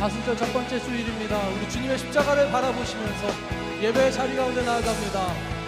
사순절 첫 번째 주일입니다. 우리 주님의 십자가를 바라보시면서 예배의 자리 가운데 나아갑니다.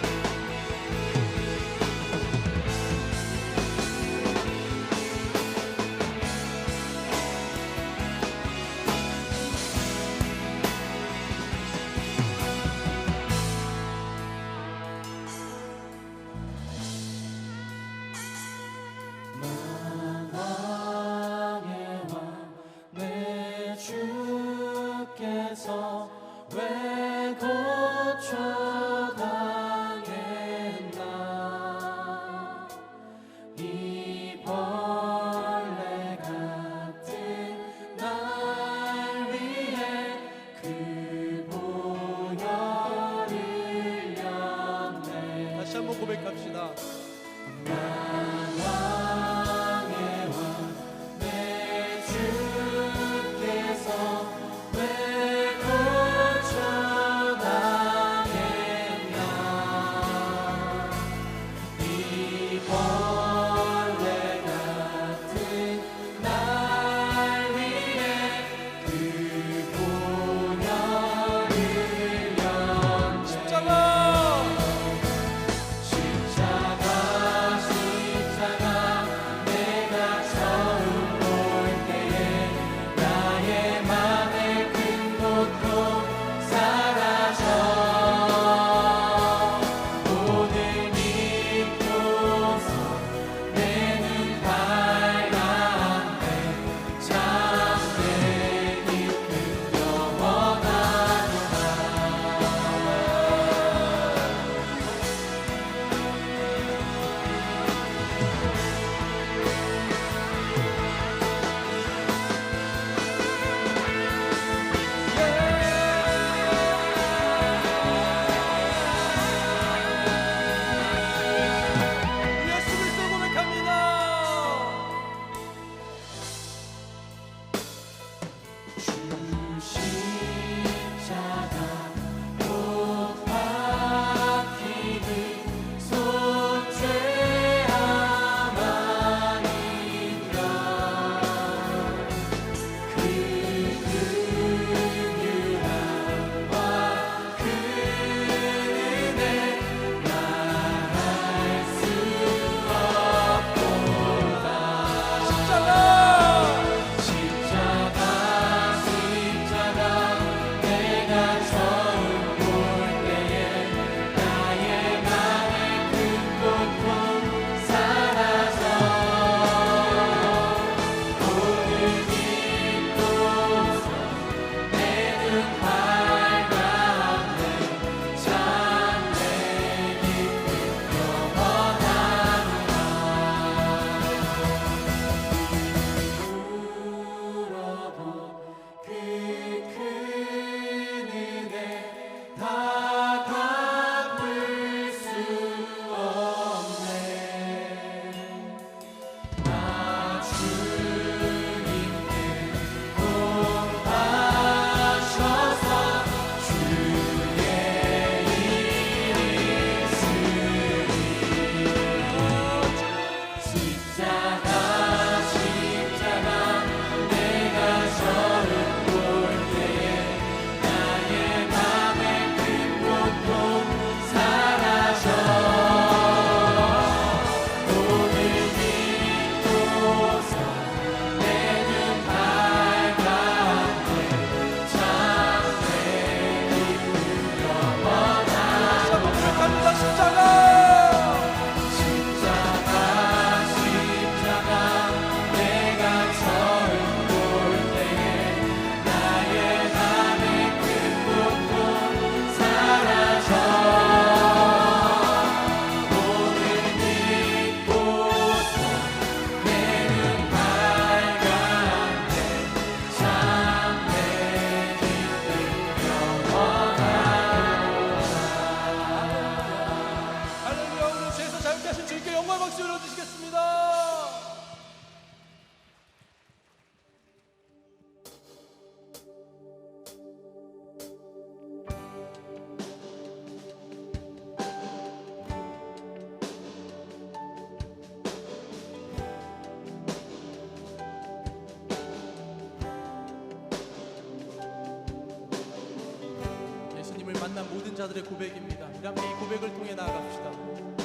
만난 모든 자들의 고백입니다. 우리 함께 이 고백을 통해 나아갑시다.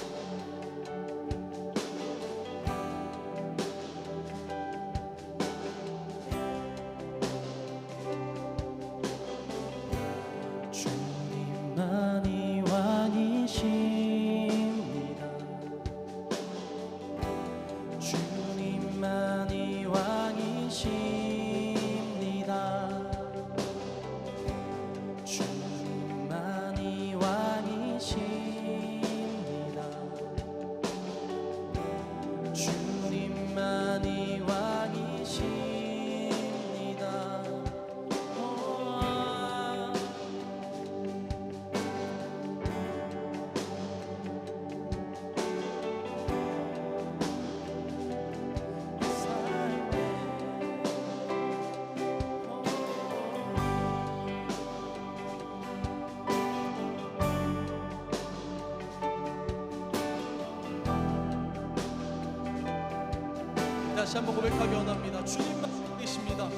다시 한번 고백하기 원합니다. 주님만 계십니다.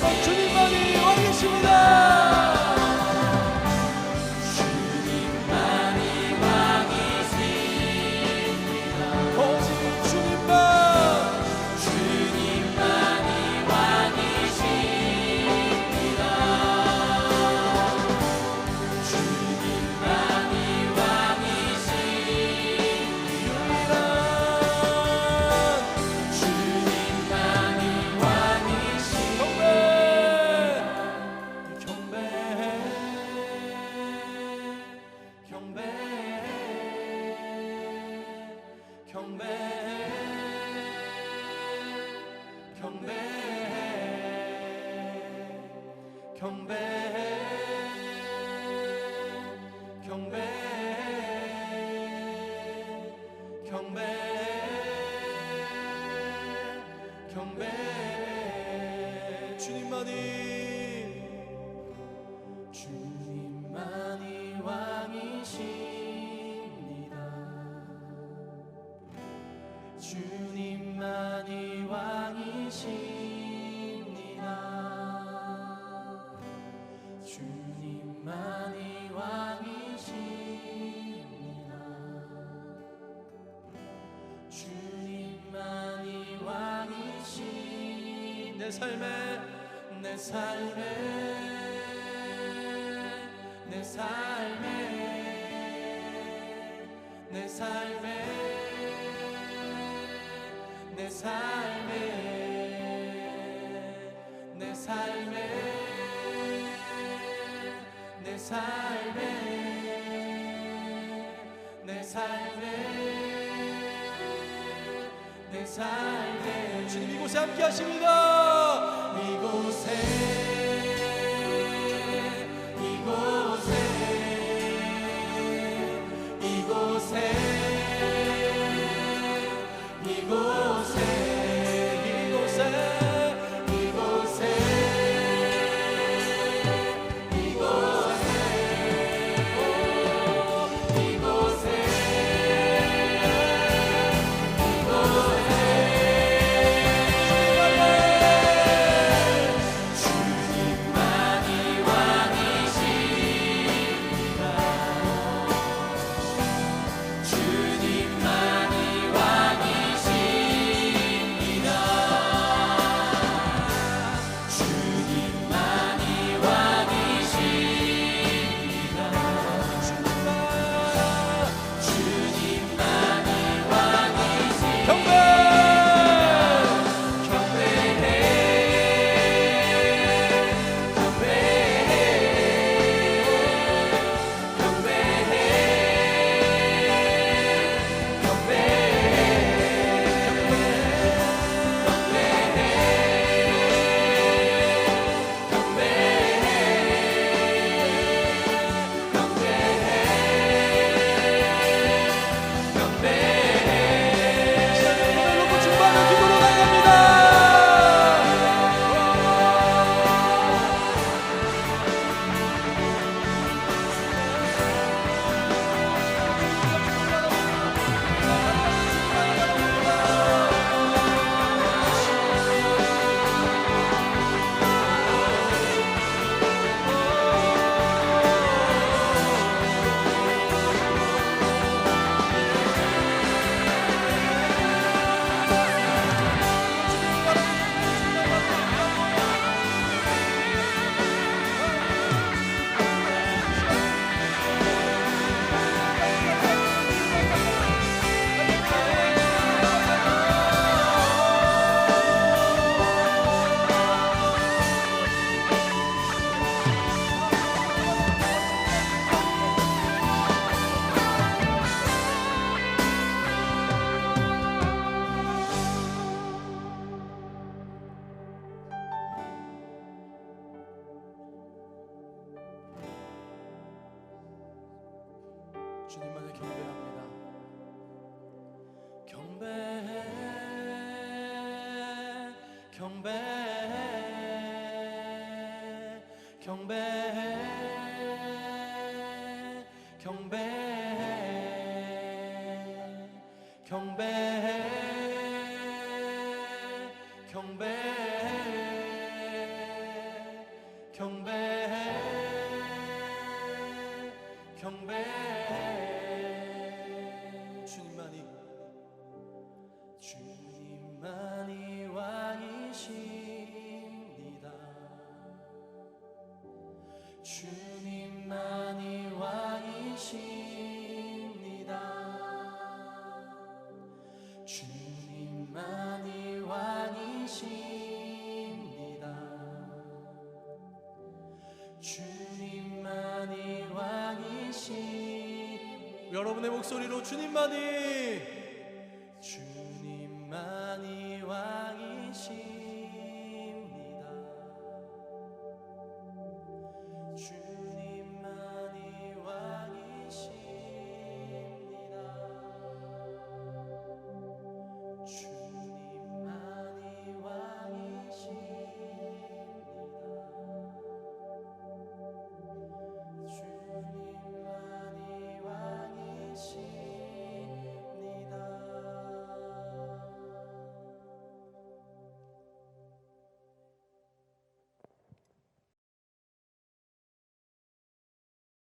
Vòng. 경배 경배 경배 경배. 주님만이 주님만이 왕이십니다. 주님만이 왕이십니다 삶에 내 삶에 내 삶에 내 삶에 내 삶에 내 삶에 내 삶에 내 삶에 주님 이곳에 함께 하십니다. somos reis. 주님만을 경배합니다. 경배해, 경배해, 경배해, 경배해, 주님만이 왕이십니다. 주님만이 왕이십니다. 주님만이 왕이십니다. 주님만이 왕이십니다. 여러분의 목소리로 주님만이